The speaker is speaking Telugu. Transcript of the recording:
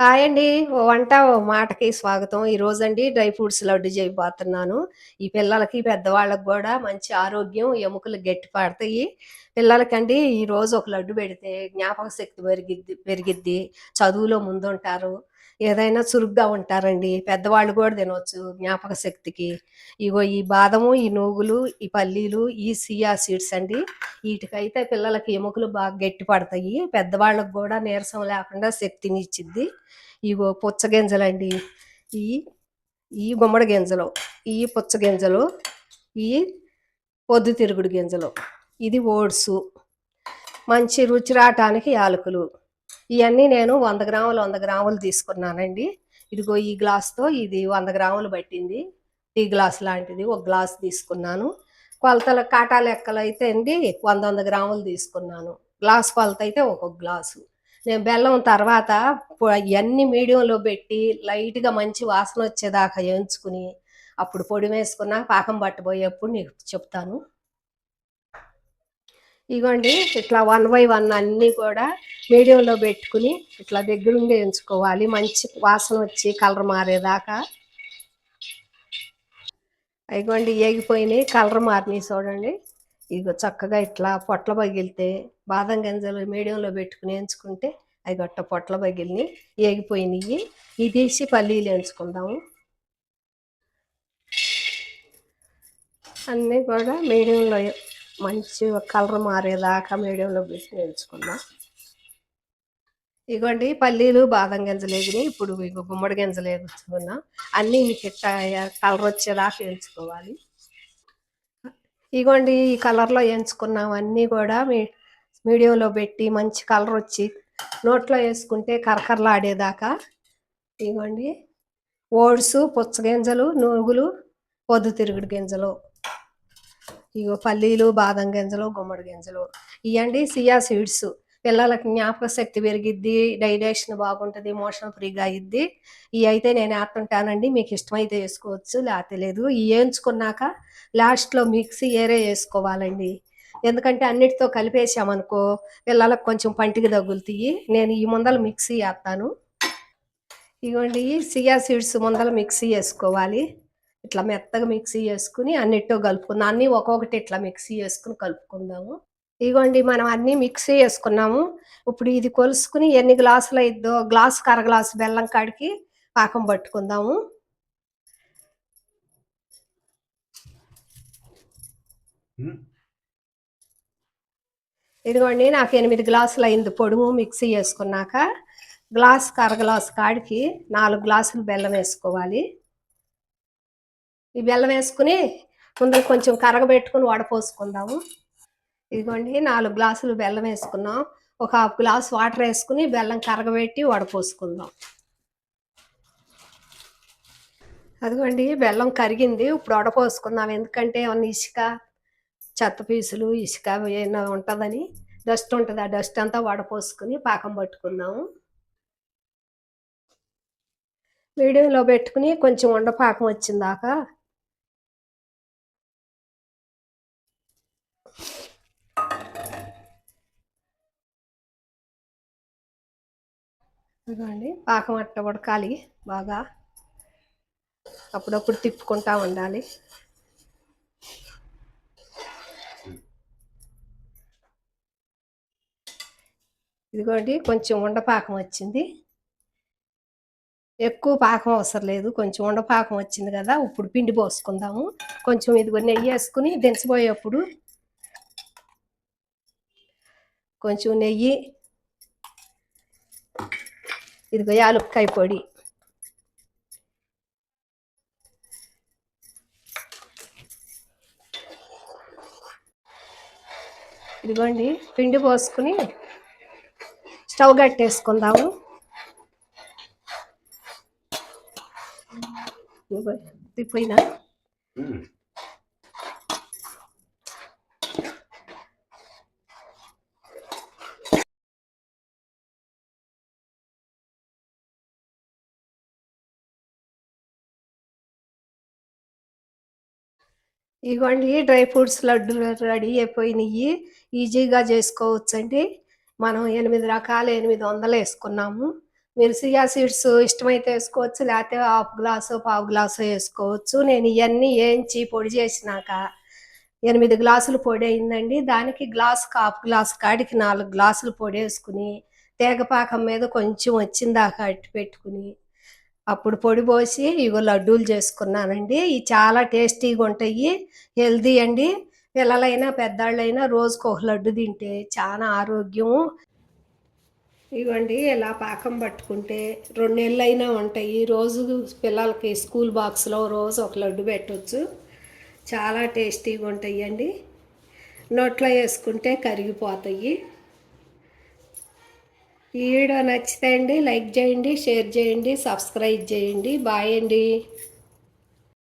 హాయ్ అండి. ఓ వంట, ఓ మాటకి స్వాగతం. ఈరోజండి డ్రై ఫ్రూట్స్ లడ్డు చేయబోతున్నాను. ఈ పిల్లలకి, పెద్దవాళ్ళకి కూడా మంచి ఆరోగ్యం, ఎముకలు గట్టి పడతాయి. పిల్లలకండి ఈరోజు ఒక లడ్డు పెడితే జ్ఞాపక శక్తి పెరిగిద్ది పెరిగిద్ది. చదువులో ముందుంటారు. ఏదైనా చురుగ్గా ఉంటారండి. పెద్దవాళ్ళు కూడా తినవచ్చు జ్ఞాపక శక్తికి. ఇగో ఈ బాదము, ఈ నూగులు, ఈ పల్లీలు, ఈ సియా సీడ్స్ అండి. వీటికైతే పిల్లలకి ఎముకలు బాగా గట్టి పడతాయి. పెద్దవాళ్ళకి కూడా నీరసం లేకుండా శక్తిని శక్తినిచ్చిద్ది. ఇగో పుచ్చగింజలండి. ఈ ఈ గుమ్మడి గింజలు, ఈ పుచ్చగింజలు, ఈ పొద్దుతిరుగుడు గింజలు. ఇది ఓట్సు. మంచి రుచి రావటానికి యాలకులు. ఇవన్నీ నేను వంద గ్రాములు, వంద గ్రాములు తీసుకున్నానండి. ఇదిగో ఈ గ్లాస్‌తో ఇది వంద గ్రాములు పట్టింది. టీ గ్లాస్ లాంటిది ఒక గ్లాస్ తీసుకున్నాను. కొలతలు కాటా అయితే అండి వంద వంద గ్రాములు తీసుకున్నాను. గ్లాస్ కొలత అయితే ఒక్కొక్క గ్లాసు. నేను బెల్లం తర్వాత పొ మీడియంలో పెట్టి లైట్‌గా మంచి వాసన వచ్చేదాకా ఎంచుకుని అప్పుడు పొడి వేసుకున్నాక పాకం పట్టబోయేప్పుడు నీకు చెప్తాను. ఇగోండి ఇట్లా వన్ బై వన్ అన్నీ కూడా మీడియంలో పెట్టుకుని ఇట్లా దగ్గరుండి ఎంచుకోవాలి. మంచి వాసన వచ్చి కలర్ మారేదాకా. ఇగోండి ఏగిపోయినాయి కలర్ మారినాయి చూడండి. ఇగో చక్కగా ఇట్లా పొట్ల పగిలితే బాదం గింజలు మీడియంలో పెట్టుకుని ఎంచుకుంటే అవి గొట్ట పొట్ల పగిలిని ఏగిపోయినాయి ఇది తీసి పల్లీలు ఎంచుకుందాము. అన్నీ కూడా మీడియంలో మంచి కలర్ మారేదాకా మీడియంలో వేసి ఎంచుకుందాం. ఇగోండి పల్లీలు, బాదం గింజలు ఎగినియి. ఇప్పుడు ఇగో గుమ్మడి గింజలు ఏగుచ్చుకున్నా. అన్నీ ఇట్ట కలర్ వచ్చేదాకా ఎంచుకోవాలి. ఇగోండి ఈ కలర్‌లో ఎంచుకున్నవన్నీ కూడా మీ మీడియంలో పెట్టి మంచి కలర్ వచ్చి నోట్లో వేసుకుంటే కరకరలాడేదాకా ఇగోండి ఓట్సు, పుచ్చగింజలు, నూగులు, పొద్దుతిరుగుడు గింజలు. ఇగో పల్లీలు, బాదం గింజలు, గుమ్మడి గింజలు. ఇవ్వండి సియా సీడ్స్. పిల్లలకి జ్ఞాపక శక్తి పెరిగిద్ది. డైజెషన్ బాగుంటుంది మోషన్ ఫ్రీగా అయ్యిద్ది. అయితే నేను వేస్తుంటానండి మీకు ఇష్టమైతే వేసుకోవచ్చు లేకపోతే లేదు. ఇవి వేయించుకున్నాక లాస్ట్‌లో మిక్సీ ఏరే వేసుకోవాలండి ఎందుకంటే అన్నిటితో కలిపేసామనుకో పిల్లలకు కొంచెం పంటికి తగులుతాయి నేను ఈ ముందల మిక్సీ వేస్తాను ఇగోండి సియా సీడ్స్ ముందల మిక్సీ వేసుకోవాలి ఇట్లా మెత్తగా మిక్సీ చేసుకొని అన్నిటితో కలుపుకుందాం. అన్నీ ఒక్కొక్కటి ఇట్లా మిక్సీ చేసుకొని కలుపుకుందాము. ఇగోండి మనం అన్నీ మిక్సీ ఏసుకున్నాము. ఇప్పుడు ఇది కొలుసుకొని ఎన్ని గ్లాసులయిద్దో గ్లాసుకి అర గ్లాసు బెల్లం కాడికి పాకం పట్టుకుందాము. ఇదిగోండి నాకు 8 గ్లాసులయింది పొడుము మిక్సీ ఏసుకున్నాక. గ్లాసుకి అర గ్లాసు కాడికి 4 గ్లాసులు బెల్లం ఏసుకోవాలి. ఈ బెల్లం వేసుకుని ముందర కొంచెం కరగబెట్టుకొని వడపోసుకుందాము. ఇదిగోండి నాలుగు గ్లాసులు బెల్లం వేసుకున్నాం ఒక హాఫ్ గ్లాస్ వాటర్ వేసుకుని బెల్లం కరగబెట్టి వడపోసుకుందాం. అదిగోండి బెల్లం కరిగింది. ఇప్పుడు వడపోసుకుందాం. ఎందుకంటే ఏమన్నా ఇసుక, చెత్త పీసులు, ఇసుక ఏమైనా ఉంటుందని డస్ట్ ఉంటుంది ఆ డస్ట్ అంతా వడపోసుకుని పాకం పట్టుకుందాము. మీడియంలో పెట్టుకొని కొంచెం ఉండపాకం వచ్చిందాకా ఇదిగోండి పాకం అట్ట ఉడకాలి బాగా. అప్పుడప్పుడు తిప్పుకుంటా ఉండాలి. ఇదిగోండి కొంచెం ఉండపాకం వచ్చింది. ఎక్కువ పాకం అవసరం లేదు. కొంచెం ఉండపాకం వచ్చింది కదా! ఇప్పుడు పిండి పోసుకుందాము. కొంచెం ఇదిగో నెయ్యి వేసుకుని దించబోయేప్పుడు కొంచెం నెయ్యి ఇదిగో యాలుక్కాయ పొడి. ఇదిగోండి పిండి పోసుకొని స్టవ్ కట్టేసుకుందాము. పోయినా ఇవ్వండి డ్రై ఫ్రూట్స్ లడ్డూలు రెడీ అయిపోయినాయి ఈజీగా చేసుకోవచ్చండి. మనం 8 రకాలు 800 ఏసుకున్నాము. మీరు సియా సీడ్స్ ఇష్టమైతే వేసుకోవచ్చు లేకపోతే హాఫ్ గ్లాసు పావు గ్లాసు వేసుకోవచ్చు నేను ఇవన్నీ వేయించి పొడి చేసినాక ఎనిమిది గ్లాసులు పొడి అయిందండి దానికి గ్లాస్ హాఫ్ గ్లాస్ కాడికి నాలుగు గ్లాసులు పొడి వేసుకుని తేగపాకం మీద కొంచెం వచ్చిందాక అట్టి పెట్టుకుని అప్పుడు పొడి పోసి ఇగో లడ్డూలు చేసుకున్నానండి. ఇవి చాలా టేస్టీగా ఉంటాయి. హెల్దీ అండి. పిల్లలైనా పెద్దవాళ్ళైనా రోజుకు ఒక లడ్డు తింటే చాలా ఆరోగ్యం. ఇవ్వండి ఇలా పాకం పట్టుకుంటే రెండు నెలలు అయినా ఉంటాయి. రోజు పిల్లలకి స్కూల్ బాక్స్లో రోజు ఒక లడ్డు పెట్టవచ్చు చాలా టేస్టీగా ఉంటాయి అండి నోట్లో వేసుకుంటే కరిగిపోతాయి. ఈ వీడియో నచ్చితే అండి లైక్ చేయండి షేర్ చేయండి సబ్స్క్రైబ్ చేయండి. బాయ్ అండి.